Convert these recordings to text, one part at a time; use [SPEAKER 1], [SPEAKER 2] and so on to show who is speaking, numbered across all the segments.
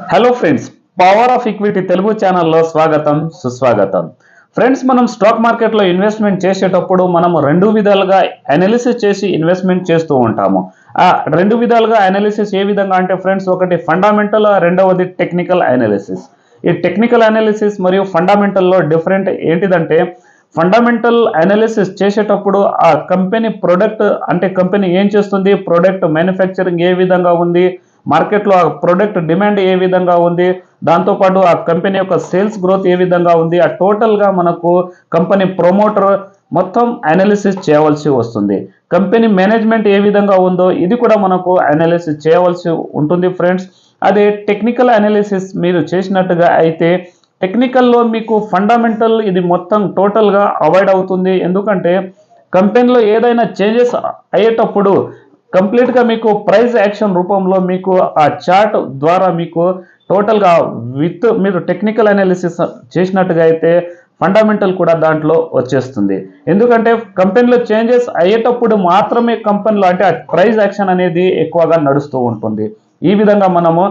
[SPEAKER 1] Hello friends power of equity Telugu ఛానల్లో స్వాగతం సుస్వాగతం. ఫ్రెండ్స్ మనం స్టాక్ మార్కెట్లో ఇన్వెస్ట్మెంట్ చేసేటప్పుడు మనం రెండు విధాలుగా అనాలిసిస్ చేసి ఇన్వెస్ట్మెంట్ చేస్తూ ఉంటాము. ఆ రెండు విధాలుగా అనాలిసిస్ ఏ విధంగా అంటే ఫ్రెండ్స్ ఒకటి ఫండమెంటల్ రెండవది టెక్నికల్ అనాలిసిస్ ఈ టెక్నికల్ అనాలిసిస్ మరియు ఫండమెంటల్లో డిఫరెంట్ ఏంటిదంటే ఫండమెంటల్ అనాలిసిస్ చేసేటప్పుడు ఆ కంపెనీ ప్రొడక్ట్ అంటే కంపెనీ ఏం చేస్తుంది ప్రొడక్ట్ మ్యానుఫ్యాక్చరింగ్ ఏ విధంగా ఉంది మార్కెట్లో ఆ ప్రొడక్ట్ డిమాండ్ ఏ విధంగా ఉంది దాంతోపాటు ఆ కంపెనీ యొక్క సేల్స్ గ్రోత్ ఏ విధంగా ఉంది ఆ టోటల్గా మనకు కంపెనీ ప్రమోటర్ మొత్తం అనాలిసిస్ చేయవలసి వస్తుంది. కంపెనీ మేనేజ్మెంట్ ఏ విధంగా ఉందో ఇది కూడా మనకు అనాలిసిస్ చేయవలసి ఉంటుంది ఫ్రెండ్స్ అదే టెక్నికల్ అనాలిసిస్ మీరు చేసినట్టుగా అయితే టెక్నికల్లో మీకు ఫండమెంటల్ ఇది మొత్తం టోటల్గా అవాయిడ్ అవుతుంది. ఎందుకంటే కంపెనీలో ఏదైనా చేంజెస్ అయ్యేటప్పుడు కంప్లీట్గా మీకు ప్రైస్ యాక్షన్ రూపంలో మీకు ఆ చార్ట్ ద్వారా మీకు టోటల్గా విత్ మీరు టెక్నికల్ అనాలిసిస్ చేసినట్టుగా అయితే ఫండమెంటల్ కూడా దాంట్లో వచ్చేస్తుంది. ఎందుకంటే కంపెనీలో చేంజెస్ అయ్యేటప్పుడు మాత్రమే కంపెనీలో అంటే ఆ ప్రైస్ యాక్షన్ అనేది ఎక్కువగా నడుస్తూ ఉంటుంది. ఈ విధంగా మనము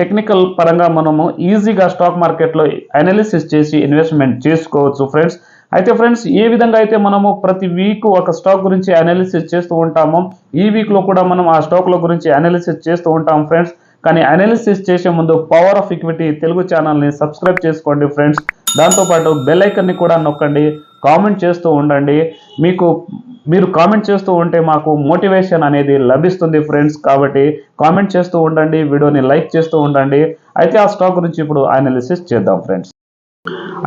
[SPEAKER 1] టెక్నికల్ పరంగా మనము ఈజీగా స్టాక్ మార్కెట్లో అనాలిసిస్ చేసి ఇన్వెస్ట్మెంట్ చేసుకోవచ్చు ఫ్రెండ్స్. అయితే ఫ్రెండ్స్ ఏ విధంగా అయితే మనము ప్రతి వీక్ ఒక స్టాక్ గురించి అనాలిసిస్ చేస్తూ ఉంటామో ఈ వీక్లో కూడా మనం ఆ స్టాక్ల గురించి అనాలిసిస్ చేస్తూ ఉంటాం ఫ్రెండ్స్. కానీ అనాలిసిస్ చేసే ముందు పవర్ ఆఫ్ ఈక్విటీ తెలుగు ఛానల్ని సబ్స్క్రైబ్ చేసుకోండి ఫ్రెండ్స్. దాంతోపాటు బెల్ ఐకన్ని కూడా నొక్కండి కామెంట్ చేస్తూ ఉండండి. మీకు మీరు కామెంట్ చేస్తూ ఉంటే మాకు మోటివేషన్ అనేది లభిస్తుంది ఫ్రెండ్స్. కాబట్టి కామెంట్ చేస్తూ ఉండండి వీడియోని లైక్ చేస్తూ ఉండండి. అయితే ఆ స్టాక్ గురించి ఇప్పుడు అనాలిసిస్ చేద్దాం ఫ్రెండ్స్.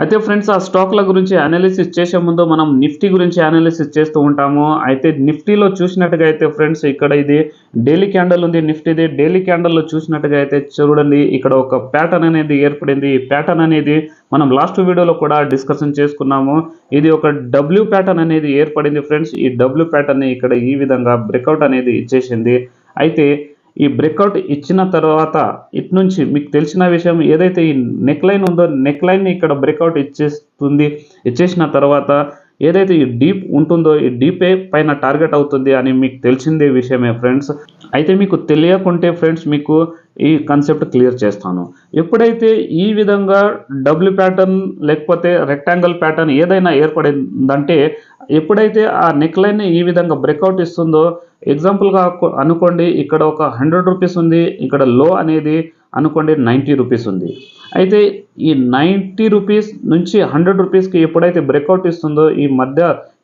[SPEAKER 1] అయితే ఫ్రెండ్స్ ఆ స్టాక్ల గురించి అనాలిసిస్ చేసే ముందు మనం నిఫ్టీ గురించి అనాలిసిస్ చేస్తూ ఉంటాము. అయితే నిఫ్టీలో చూసినట్టుగా అయితే ఫ్రెండ్స్ ఇక్కడ ఇది డైలీ క్యాండల్ ఉంది. నిఫ్టీది డైలీ క్యాండల్లో చూసినట్టుగా అయితే చూడండి ఇక్కడ ఒక ప్యాటర్న్ అనేది ఏర్పడింది. ఈ ప్యాటర్న్ అనేది మనం లాస్ట్ వీడియోలో కూడా డిస్కషన్ చేసుకున్నాము. ఇది ఒక డబ్ల్యూ ప్యాటర్న్ అనేది ఏర్పడింది ఫ్రెండ్స్. ఈ డబ్ల్యూ ప్యాటర్న్ ఇక్కడ ఈ విధంగా బ్రేక్అవుట్ అనేది ఇచ్చేసింది అయితే ఈ బ్రేక్అవుట్ ఇచ్చిన తర్వాత ఇటు నుంచి మీకు తెలిసిన విషయం ఏదైతే ఈ నెక్ లైన్ ఉందో నెక్ లైన్ ఇక్కడ బ్రేక్అవుట్ ఇచ్చేస్తుంది ఇచ్చేసిన తర్వాత ఏదైతే ఈ డీప్ ఉంటుందో ఈ డీపే పైన టార్గెట్ అవుతుంది అని మీకు తెలిసిందే విషయమే ఫ్రెండ్స్. అయితే మీకు తెలియకుంటే ఫ్రెండ్స్ మీకు ఈ కాన్సెప్ట్ క్లియర్ చేస్తాను. ఎప్పుడైతే ఈ విధంగా డబ్ల్యూ ప్యాటర్న్ లేకపోతే రెక్టాంగిల్ ప్యాటర్న్ ఏదైనా ఏర్పడిందంటే ఎప్పుడైతే ఆ నెక్ లైన్ ఈ విధంగా బ్రేక్అవుట్ ఇస్తుందో ఎగ్జాంపుల్గా అనుకోండి ఇక్కడ ఒక హండ్రెడ్ రూపీస్ ఉంది ఇక్కడ లో అనేది అనుకోండి నైంటీ రూపీస్ ఉంది. అయితే ఈ నైంటీ రూపీస్ నుంచి హండ్రెడ్ రూపీస్కి ఎప్పుడైతే బ్రేక్అవుట్ ఇస్తుందో ఈ మధ్య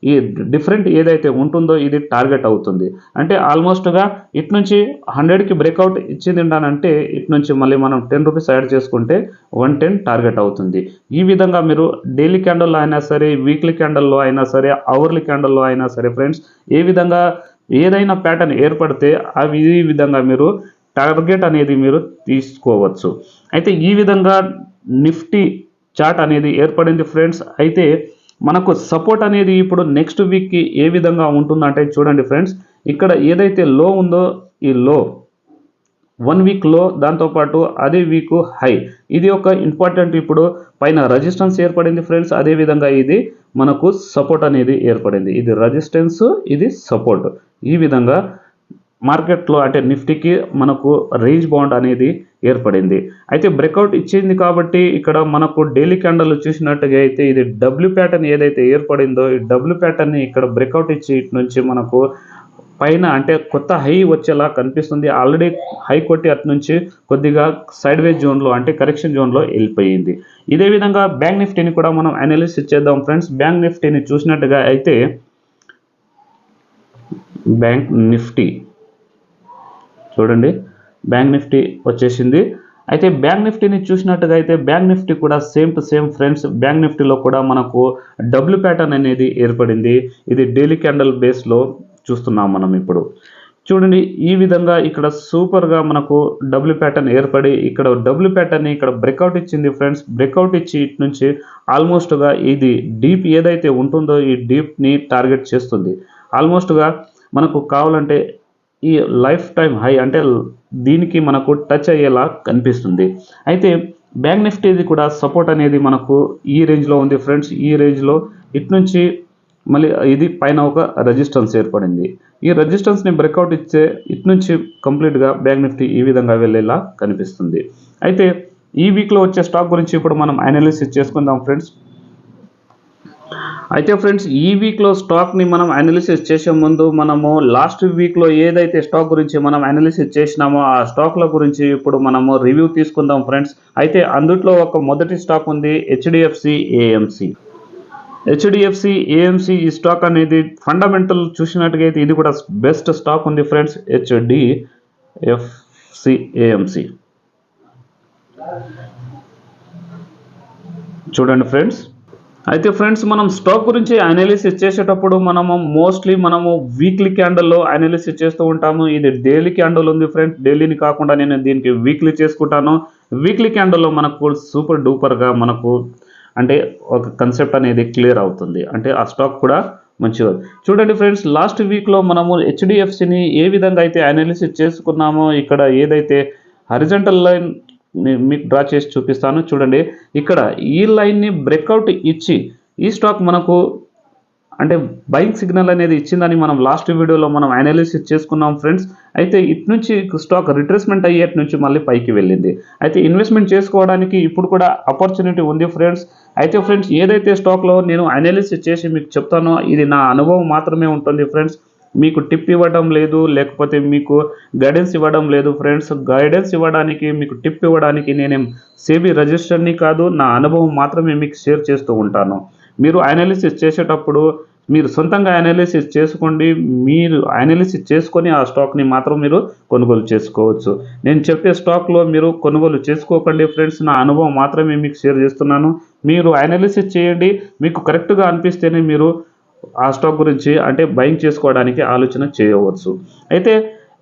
[SPEAKER 1] ఈ డిఫరెంట్ ఏదైతే ఉంటుందో ఇది టార్గెట్ అవుతుంది. అంటే ఆల్మోస్ట్గా ఇటు నుంచి హండ్రెడ్కి బ్రేక్అవుట్ ఇచ్చింది అంటే ఇటు నుంచి మళ్ళీ మనం టెన్ రూపీస్ యాడ్ చేసుకుంటే వన్ టెన్ టార్గెట్ అవుతుంది. ఈ విధంగా మీరు డైలీ క్యాండల్లో అయినా సరే వీక్లీ క్యాండల్లో అయినా సరే అవర్లీ క్యాండల్లో అయినా సరే ఫ్రెండ్స్ ఏ విధంగా ఏదైనా ప్యాటర్న్ ఏర్పడితే అవి ఈ విధంగా మీరు టార్గెట్ అనేది మీరు తీసుకోవచ్చు. అయితే ఈ విధంగా నిఫ్టీ చార్ట్ అనేది ఏర్పడింది ఫ్రెండ్స్. అయితే మనకు సపోర్ట్ అనేది ఇప్పుడు నెక్స్ట్ వీక్కి ఏ విధంగా ఉంటుందంటే చూడండి ఫ్రెండ్స్. ఇక్కడ ఏదైతే లో ఉందో ఈ లో వన్ వీక్లో దాంతోపాటు అదే వీక్ హై. ఇది ఒక ఇంపార్టెంట్ ఇప్పుడు పైన రెజిస్టెన్స్ ఏర్పడింది ఫ్రెండ్స్. అదే విధంగా ఇది మనకు సపోర్ట్ అనేది ఏర్పడింది. ఇది రెసిస్టెన్స్ ఇది సపోర్ట్ ఈ విధంగా మార్కెట్లో అంటే నిఫ్టీకి మనకు రేంజ్ బాండ్ అనేది ఏర్పడింది. అయితే బ్రేక్అవుట్ ఇచ్చింది కాబట్టి ఇక్కడ మనకు డైలీ క్యాండల్ చూసినట్టుగా అయితే ఇది డబ్ల్యూ ప్యాటర్న్ ఏదైతే ఏర్పడిందో ఈ డబ్ల్యూ ప్యాటర్న్ని ఇక్కడ బ్రేక్అవుట్ ఇచ్చి ఇటు నుంచి మనకు పైన అంటే కొత్త హై వచ్చేలా కనిపిస్తుంది. ఆల్రెడీ హై కొట్టి అటు నుంచి కొద్దిగా సైడ్ వేజ్ జోన్లో అంటే కరెక్షన్ జోన్లో వెళ్ళిపోయింది. ఇదే విధంగా బ్యాంక్ నిఫ్టీని కూడా మనం అనాలిసిస్ చేద్దాం. ఫ్రెండ్స్ బ్యాంక్ నిఫ్టీని చూసినట్టుగా అయితే బ్యాంక్ నిఫ్టీ చూడండి. బ్యాంక్ నిఫ్టీ వచ్చేసింది. అయితే బ్యాంక్ నిఫ్టీని చూసినట్టుగా అయితే బ్యాంక్ నిఫ్టీ కూడా same to same friends bank నిఫ్టీలో కూడా మనకు డబ్ల్యూ ప్యాటర్న్ అనేది ఏర్పడింది. ఇది డైలీ క్యాండల్ బేస్లో చూస్తున్నాం మనం ఇప్పుడు. చూడండి ఈ విధంగా ఇక్కడ సూపర్గా మనకు డబ్ల్యూ ప్యాటర్న్ ఏర్పడి ఇక్కడ డబ్ల్యూ ప్యాటర్న్ ఇక్కడ బ్రేక్అవుట్ ఇచ్చింది ఫ్రెండ్స్. బ్రేక్అవుట్ ఇచ్చి ఇటు నుంచి ఆల్మోస్ట్గా ఇది డీప్ ఏదైతే ఉంటుందో ఈ డీప్ని టార్గెట్ చేస్తుంది. ఆల్మోస్ట్గా మనకు కావాలంటే ఈ లైఫ్ టైం హై అంటే దీనికి మనకు టచ్ అయ్యేలా కనిపిస్తుంది. అయితే బ్యాంక్ నిఫ్టీది కూడా సపోర్ట్ అనేది మనకు ఈ రేంజ్లో ఉంది ఫ్రెండ్స్. ఈ రేంజ్లో ఇటు నుంచి మళ్ళీ ఇది పైన ఒక రెజిస్టెన్స్ ఏర్పడింది. ఈ రెజిస్టెన్స్ని బ్రేక్అవుట్ ఇచ్చే ఇటు నుంచి కంప్లీట్గా బ్యాంక్ నిఫ్టీ ఈ విధంగా వెళ్ళేలా కనిపిస్తుంది. అయితే ఈ వీక్లో వచ్చే స్టాక్ గురించి ఇప్పుడు మనం అనాలిసిస్ చేసుకుందాం ఫ్రెండ్స్. అయితే ఫ్రెండ్స్ ఈ వీక్లో స్టాక్ని మనం అనాలిసిస్ చేసే ముందు మనము లాస్ట్ వీక్లో ఏదైతే స్టాక్ గురించి మనం అనాలిసిస్ చేసినామో ఆ స్టాక్ల గురించి ఇప్పుడు మనము రివ్యూ తీసుకుందాం ఫ్రెండ్స్. అయితే అందుట్లో ఒక మొదటి స్టాక్ ఉంది హెచ్డిఎఫ్సి ఏఎంసి హెచ్డిఎఫ్సి ఏఎంసి ఈ స్టాక్ అనేది ఫండమెంటల్ చూసినట్టుగా అయితే ఇది కూడా బెస్ట్ స్టాక్ ఉంది ఫ్రెండ్స్ హెచ్డిఎఫ్సి ఏఎంసి చూడండి ఫ్రెండ్స్. అయితే ఫ్రెండ్స్ మనం స్టాక్ గురించి అనాలిసిస్ చేసేటప్పుడు మనము మోస్ట్లీ మనము వీక్లీ క్యాండల్లో అనాలిసిస్ చేస్తూ ఉంటాము. ఇది డైలీ క్యాండల్ ఉంది ఫ్రెండ్స్ డైలీని కాకుండా నేను దీనికి వీక్లీ చేసుకుంటాను. వీక్లీ క్యాండల్లో మనకు సూపర్ డూపర్గా మనకు అంటే ఒక కన్సెప్ట్ అనేది క్లియర్ అవుతుంది. అంటే ఆ స్టాక్ కూడా మంచిగా చూడండి ఫ్రెండ్స్ లాస్ట్ వీక్లో మనము హెచ్డిఎఫ్సిని ఏ విధంగా అయితే అనాలిసిస్ చేసుకున్నామో ఇక్కడ ఏదైతే హరిజంటల్ లైన్ మీకు డ్రా చేసి చూపిస్తాను. చూడండి. ఇక్కడ ఈ లైన్ని బ్రేక్అవుట్ ఇచ్చి ఈ స్టాక్ మనకు అంటే బైక్ సిగ్నల్ అనేది ఇచ్చిందని మనం లాస్ట్ వీడియోలో మనం అనాలిసిస్ చేసుకున్నాం ఫ్రెండ్స్ అయితే ఇటు నుంచి స్టాక్ రిట్రేస్మెంట్ అయ్యేటి నుంచి మళ్ళీ పైకి వెళ్ళింది. అయితే ఇన్వెస్ట్మెంట్ చేసుకోవడానికి ఇప్పుడు కూడా ఆపర్చునిటీ ఉంది ఫ్రెండ్స్ అయితే ఫ్రెండ్స్ ఏదైతే స్టాక్లో నేను అనాలిసిస్ చేసి మీకు చెప్తానో ఇది నా అనుభవం మాత్రమే ఉంటుంది ఫ్రెండ్స్ మీకు టిప్ ఇవ్వడం లేదు లేకపోతే మీకు గైడెన్స్ ఇవ్వడం లేదు ఫ్రెండ్స్ గైడెన్స్ ఇవ్వడానికి మీకు టిప్ ఇవ్వడానికి నేనేం సేబీ రిజిస్టర్ని కాదు నా అనుభవం మాత్రమే మీకు షేర్ చేస్తూ ఉంటాను. మీరు అనాలిసిస్ చేసేటప్పుడు మీరు సొంతంగా అనాలిసిస్ చేసుకోండి మీరు అనాలిసిస్ చేసుకొని ఆ స్టాక్ని మాత్రం మీరు కొనుగోలు చేసుకోవచ్చు. నేను చెప్పే స్టాక్లో మీరు కొనుగోలు చేసుకోకండి ఫ్రెండ్స్ నా అనుభవం మాత్రమే మీకు షేర్ చేస్తున్నాను. మీరు అనాలిసిస్ చేయండి మీకు కరెక్ట్గా అనిపిస్తేనే మీరు ఆ స్టాక్ గురించి అంటే బయింగ్ చేసుకోవడానికి ఆలోచన చేయవచ్చు. అయితే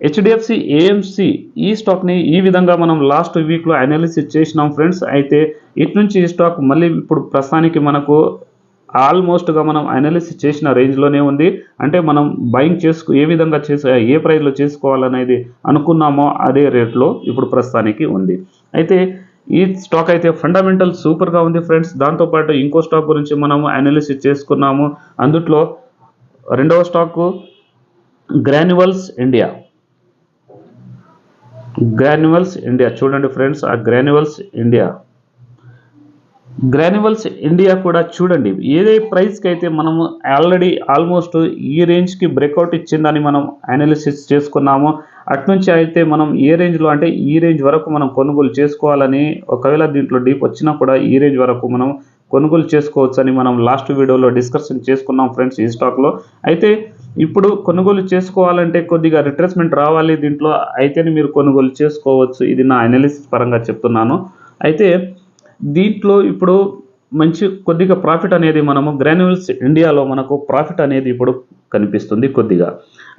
[SPEAKER 1] హెచ్డిఎఫ్సి ఏఎంసి ఈ స్టాక్ని ఈ విధంగా మనం లాస్ట్ వీక్లో అనాలిసిస్ చేసినాం ఫ్రెండ్స్ అయితే ఇటు నుంచి ఈ స్టాక్ మళ్ళీ ఇప్పుడు ప్రస్తుతానికి మనకు ఆల్మోస్ట్గా మనం అనాలిసిస్ చేసిన రేంజ్లోనే ఉంది. అంటే మనం బయింగ్ చేసుకు ఏ విధంగా చేసు ఏ ప్రైస్లో చేసుకోవాలనేది అనుకున్నామో అదే రేట్లో ఇప్పుడు ప్రస్తుతానికి ఉంది. అయితే ఈ స్టాక్ అయితే ఫండమెంటల్ సూపర్గా ఉంది ఫ్రెండ్స్ దాంతోపాటు ఇంకో స్టాక్ గురించి మనము అనాలిసిస్ చేసుకున్నాము. అందుట్లో రెండవ stock Granules India Granules India చూడండి ఫ్రెండ్స్ ఆ గ్రాన్యువల్స్ ఇండియా గ్రాన్యువల్స్ ఇండియా కూడా చూడండి. ఏదే ప్రైస్కి అయితే మనము ఆల్రెడీ ఆల్మోస్ట్ ఈ రేంజ్కి బ్రేక్అవుట్ ఇచ్చిందని మనం అనాలిసిస్ చేసుకున్నాము. అట్నుంచి అయితే మనం ఏ రేంజ్లో అంటే ఈ రేంజ్ వరకు మనం కొనుగోలు చేసుకోవాలని ఒకవేళ దీంట్లో డీప్ వచ్చినా కూడా ఈ రేంజ్ వరకు మనం కొనుగోలు చేసుకోవచ్చని మనం లాస్ట్ వీడియోలో డిస్కషన్ చేసుకున్నాం ఫ్రెండ్స్ ఈ స్టాక్లో. అయితే ఇప్పుడు కొనుగోలు చేసుకోవాలంటే కొద్దిగా రిట్రేస్మెంట్ రావాలి దీంట్లో అయితేనే మీరు కొనుగోలు చేసుకోవచ్చు. ఇది నా అనాలిసిస్ పరంగా చెప్తున్నాను. అయితే దీంట్లో ఇప్పుడు మంచి కొద్దిగా ప్రాఫిట్ అనేది మనము గ్రాన్యువల్స్ ఇండియాలో మనకు ప్రాఫిట్ అనేది ఇప్పుడు కనిపిస్తుంది కొద్దిగా.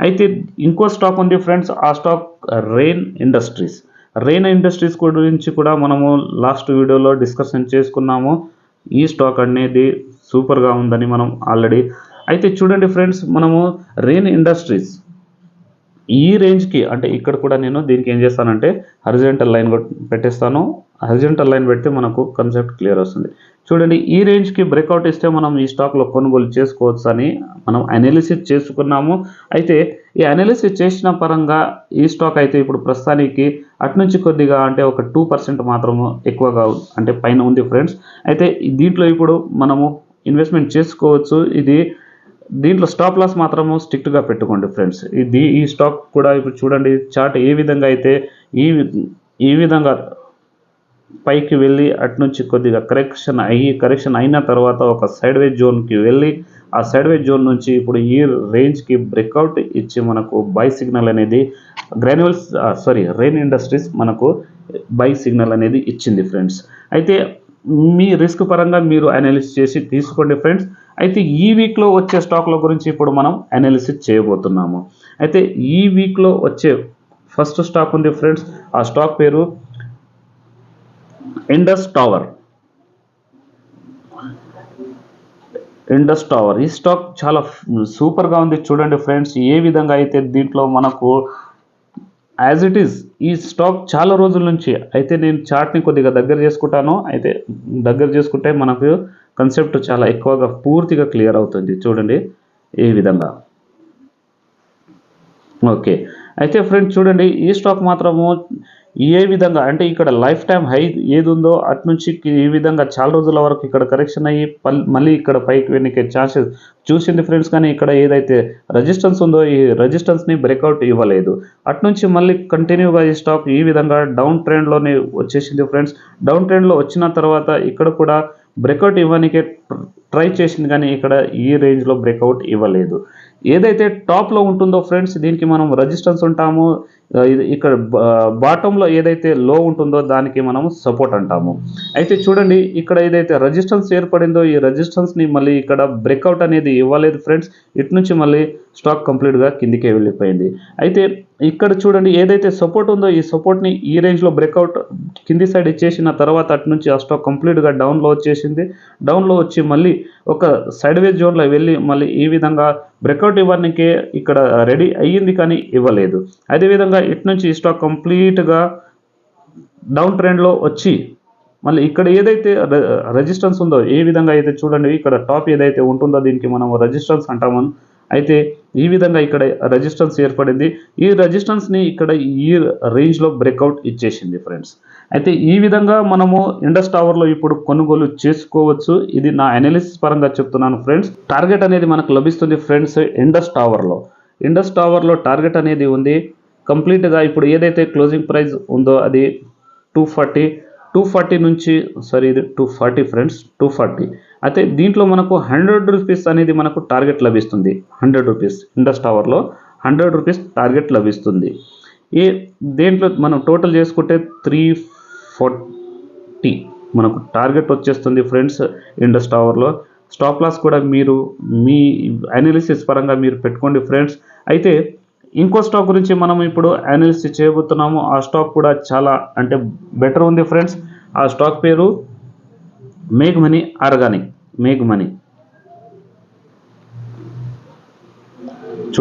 [SPEAKER 1] అయితే ఇంకో స్టాక్ ఉంది ఫ్రెండ్స్ ఆ stock Rain Industries. Rain Industries గురించి కూడా మనము లాస్ట్ వీడియోలో డిస్కషన్ చేసుకున్నాము. ఈ స్టాక్ అనేది సూపర్గా ఉందని మనం ఆల్రెడీ. అయితే చూడండి ఫ్రెండ్స్ మనము రెయిన్ ఇండస్ట్రీస్ ఈ రేంజ్కి అంటే ఇక్కడ కూడా నేను దీనికి ఏం చేస్తానంటే హరిజెంటల్ లైన్ పెట్టేస్తాను. హరిజెంటల్ లైన్ పెడితే మనకు కన్సెప్ట్ క్లియర్ వస్తుంది. చూడండి ఈ రేంజ్కి బ్రేక్అవుట్ ఇస్తే మనం ఈ స్టాక్లో కొనుగోలు చేసుకోవచ్చు అని మనం అనాలిసిస్ చేసుకున్నాము. అయితే ఈ అనాలిసిస్ చేసిన పరంగా ఈ స్టాక్ అయితే ఇప్పుడు ప్రస్తుతానికి అటునుంచి కొద్దిగా అంటే ఒక టూ పర్సెంట్ మాత్రము ఎక్కువగా అంటే పైన ఉంది ఫ్రెండ్స్ అయితే దీంట్లో ఇప్పుడు మనము ఇన్వెస్ట్మెంట్ చేసుకోవచ్చు. ఇది దీంట్లో స్టాప్ లాస్ మాత్రము స్ట్రిక్ట్గా పెట్టుకోండి ఫ్రెండ్స్ ఇది ఈ స్టాక్ కూడా ఇప్పుడు చూడండి చార్ట్ ఏ విధంగా అయితే ఈ ఈ విధంగా పైకి వెళ్ళి అటు నుంచి కొద్దిగా కరెక్షన్ అయ్యి కరెక్షన్ అయిన తర్వాత ఒక సైడ్ వేజ్ జోన్కి వెళ్ళి ఆ సైడ్ వేజ్ జోన్ నుంచి ఇప్పుడు ఈ రేంజ్కి బ్రేక్అవుట్ ఇచ్చి మనకు బై సిగ్నల్ అనేది గ్రాన్యువల్స్ సారీ రెయిన్ ఇండస్ట్రీస్ మనకు బై సిగ్నల్ అనేది ఇచ్చింది ఫ్రెండ్స్ అయితే మీ రిస్క్ పరంగా మీరు అనాలిసిస్ చేసి తీసుకోండి ఫ్రెండ్స్ అయితే ఈ వీక్లో వచ్చే స్టాక్ల గురించి ఇప్పుడు మనం అనాలిసిస్ చేయబోతున్నాము. అయితే ఈ వీక్లో వచ్చే ఫస్ట్ స్టాక్ ఉంది ఫ్రెండ్స్ ఆ స్టాక్ పేరు ఇండస్ టవర్ ఇండస్ టవర్ ఈ స్టాక్ చాలా సూపర్గా ఉంది. చూడండి ఫ్రెండ్స్ ఏ విధంగా అయితే దీంట్లో మనకు యాజ్ ఇట్ ఈస్ ఈ స్టాక్ చాలా రోజుల నుంచి అయితే నేను చార్ట్ని కొద్దిగా దగ్గర చేసుకుంటాను. అయితే దగ్గర చేసుకుంటే మనకు కన్సెప్ట్ చాలా ఎక్కువగా పూర్తిగా క్లియర్ అవుతుంది. చూడండి ఏ విధంగా. ఓకే అయితే ఫ్రెండ్స్ చూడండి ఈ స్టాక్ మాత్రము ఏ విధంగా అంటే ఇక్కడ లైఫ్ టైం హై ఏది ఉందో అటు నుంచి ఈ విధంగా చాలా రోజుల వరకు ఇక్కడ కరెక్షన్ అయ్యి మళ్ళీ ఇక్కడ పైకి వెనక్కి ఛాన్సెస్ చూసింది ఫ్రెండ్స్ కానీ ఇక్కడ ఏదైతే రెజిస్టెన్స్ ఉందో ఈ రెజిస్టెన్స్ని బ్రేక్అవుట్ ఇవ్వలేదు. అటు నుంచి మళ్ళీ కంటిన్యూగా ఈ స్టాక్ ఈ విధంగా డౌన్ ట్రెండ్లోనే వచ్చేసింది ఫ్రెండ్స్ డౌన్ ట్రెండ్లో వచ్చిన తర్వాత ఇక్కడ కూడా బ్రేక్అవుట్ ఇవ్వడానికి ట్రై చేసింది కానీ ఇక్కడ ఈ రేంజ్లో బ్రేక్అవుట్ ఇవ్వలేదు. ఏదైతే టాప్లో ఉంటుందో ఫ్రెండ్స్ దీనికి మనం రెజిస్టెన్స్ ఉంటాము. ఇక్కడ బాటంలో ఏదైతే లో ఉంటుందో దానికి మనము సపోర్ట్ అంటాము. అయితే చూడండి ఇక్కడ ఏదైతే రెజిస్టెన్స్ ఏర్పడిందో ఈ రెజిస్టెన్స్ని మళ్ళీ ఇక్కడ బ్రేక్అవుట్ అనేది ఇవ్వలేదు ఫ్రెండ్స్ ఇటు నుంచి మళ్ళీ స్టాక్ కంప్లీట్గా కిందికే వెళ్ళిపోయింది. అయితే ఇక్కడ చూడండి ఏదైతే సపోర్ట్ ఉందో ఈ సపోర్ట్ని ఈ రేంజ్లో బ్రేక్అవుట్ కింది సైడ్ ఇచ్చేసిన తర్వాత అటు నుంచి ఆ స్టాక్ కంప్లీట్గా డౌన్లో వచ్చేసింది. డౌన్లో వచ్చి మళ్ళీ ఒక సైడ్ వేజ్ జోన్లో వెళ్ళి మళ్ళీ ఈ విధంగా బ్రేక్అవుట్ ఇవ్వడానికి ఇక్కడ రెడీ అయ్యింది కానీ ఇవ్వలేదు. అదేవిధంగా ఇటు నుంచి ఈ స్టాక్ కంప్లీట్గా డౌన్ ట్రెండ్లో వచ్చి మళ్ళీ ఇక్కడ ఏదైతే రెజిస్టెన్స్ ఉందో ఏ విధంగా అయితే చూడండి ఇక్కడ టాప్ ఏదైతే ఉంటుందో దీనికి మనం రెజిస్టెన్స్ అంటామని అయితే ఈ విధంగా ఇక్కడ రెజిస్టెన్స్ ఏర్పడింది. ఈ రెజిస్టెన్స్ని ఇక్కడ ఈ రేంజ్లో బ్రేక్అవుట్ ఇచ్చేసింది ఫ్రెండ్స్. అయితే ఈ విధంగా మనము ఇండస్ టవర్లో ఇప్పుడు కొనుగోలు చేసుకోవచ్చు. ఇది నా అనాలిసిస్ పరంగా చెప్తున్నాను ఫ్రెండ్స్. టార్గెట్ అనేది మనకు లభిస్తుంది ఫ్రెండ్స్ ఇండస్ టవర్లో ఇండస్ టవర్లో టార్గెట్ అనేది ఉంది. కంప్లీట్గా ఇప్పుడు ఏదైతే క్లోజింగ్ ప్రైస్ ఉందో అది టూ ఫార్టీ టూ ఫార్టీ నుంచి సారీ ఇది two forty friends two forty అయితే దీంట్లో మనకు హండ్రెడ్ రూపీస్ అనేది మనకు టార్గెట్ లభిస్తుంది. Hundred rupees. ఇండస్ టవర్లో హండ్రెడ్ రూపీస్ టార్గెట్ లభిస్తుంది. ఏ దేంట్లో మనం టోటల్ చేసుకుంటే త్రీ ఫార్టీ మనకు టార్గెట్ వచ్చేస్తుంది ఫ్రెండ్స్ ఇండస్ టవర్లో. స్టాప్ లాస్ కూడా మీరు మీ అనాలిసిస్ పరంగా మీరు పెట్టుకోండి ఫ్రెండ్స్. అయితే ఇంకో స్టాక్ గురించి మనం ఇప్పుడు అనాలిసిస్ చేయబోతున్నాము. ఆ స్టాక్ కూడా చాలా అంటే బెటర్ ఉంది ఫ్రెండ్స్. ఆ స్టాక్ పేరు మేఘమణి మనీ ఆర్గానిక్ మేఘమణి. మనీ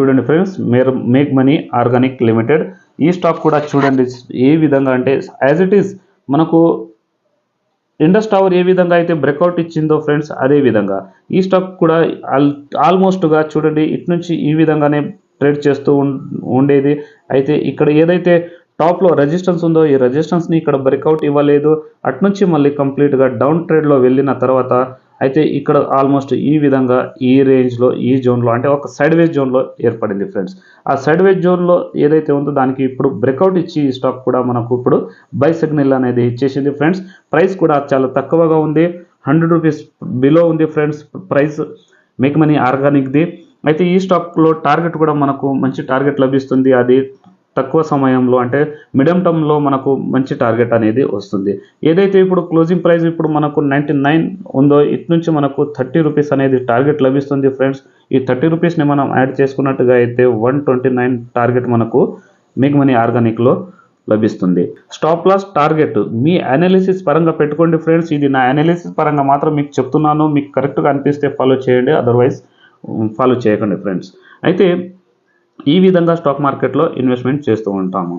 [SPEAKER 1] చూడండి friends Meyer make money organic limited. ఈ స్టాక్ కూడా చూడండి ఏ విధంగా అంటే యాజ్ ఇట్ ఈస్ మనకు ఇండస్ టవర్ ఏ విధంగా అయితే బ్రేక్అవుట్ ఇచ్చిందో ఫ్రెండ్స్ అదే విధంగా. ఈ స్టాక్ కూడా ఆల్ ఆల్మోస్ట్గా చూడండి ఇటు నుంచి ఈ విధంగానే ట్రేడ్ చేస్తూ ఉం- ఉండేది. అయితే ఇక్కడ ఏదైతే టాప్లో రెజిస్టెన్స్ ఉందో ఈ రెజిస్టెన్స్ని ఇక్కడ బ్రేక్అవుట్ ఇవ్వలేదు. అటు నుంచి మళ్ళీ కంప్లీట్గా డౌన్ ట్రేడ్లో వెళ్ళిన తర్వాత అయితే ఇక్కడ ఆల్మోస్ట్ ఈ విధంగా ఈ రేంజ్లో ఈ జోన్లో అంటే ఒక సైడ్ వేజ్ జోన్లో ఏర్పడింది ఫ్రెండ్స్ ఆ సైడ్ వేజ్ జోన్లో ఏదైతే ఉందో దానికి ఇప్పుడు బ్రేక్అవుట్ ఇచ్చి ఈ స్టాక్ కూడా మనకు ఇప్పుడు బై సిగ్నల్ అనేది ఇచ్చేసింది ఫ్రెండ్స్ ప్రైస్ కూడా చాలా తక్కువగా ఉంది. హండ్రెడ్ రూపీస్ బిలో ఉంది ఫ్రెండ్స్ ప్రైస్ మేక్ మనీ ఆర్గానిక్ది అయితే ఈ స్టాక్లో టార్గెట్ కూడా మనకు మంచి టార్గెట్ లభిస్తుంది. అది తక్కువ సమయంలో అంటే మిడియం టర్మ్లో మనకు మంచి టార్గెట్ అనేది వస్తుంది. ఏదైతే ఇప్పుడు క్లోజింగ్ ప్రైస్ ఇప్పుడు మనకు నైంటీ నైన్ ఉందో ఇటు నుంచి మనకు థర్టీ రూపీస్ అనేది టార్గెట్ లభిస్తుంది ఫ్రెండ్స్. ఈ థర్టీ రూపీస్ని మనం యాడ్ చేసుకున్నట్టుగా అయితే వన్ ట్వంటీ నైన్ టార్గెట్ మనకు మేక్ మనీ ఆర్గానిక్లో లభిస్తుంది. స్టాప్ లాస్ టార్గెట్ మీ అనాలిసిస్ పరంగా పెట్టుకోండి ఫ్రెండ్స్. ఇది నా అనాలిసిస్ పరంగా మాత్రం మీకు చెప్తున్నాను. మీకు కరెక్ట్గా అనిపిస్తే ఫాలో చేయండి. అదర్వైజ్ ఫాలో చేయకండి ఫ్రెండ్స్. అయితే ఈ విధంగా స్టాక్ మార్కెట్లో ఇన్వెస్ట్మెంట్ చేస్తూ ఉంటాము.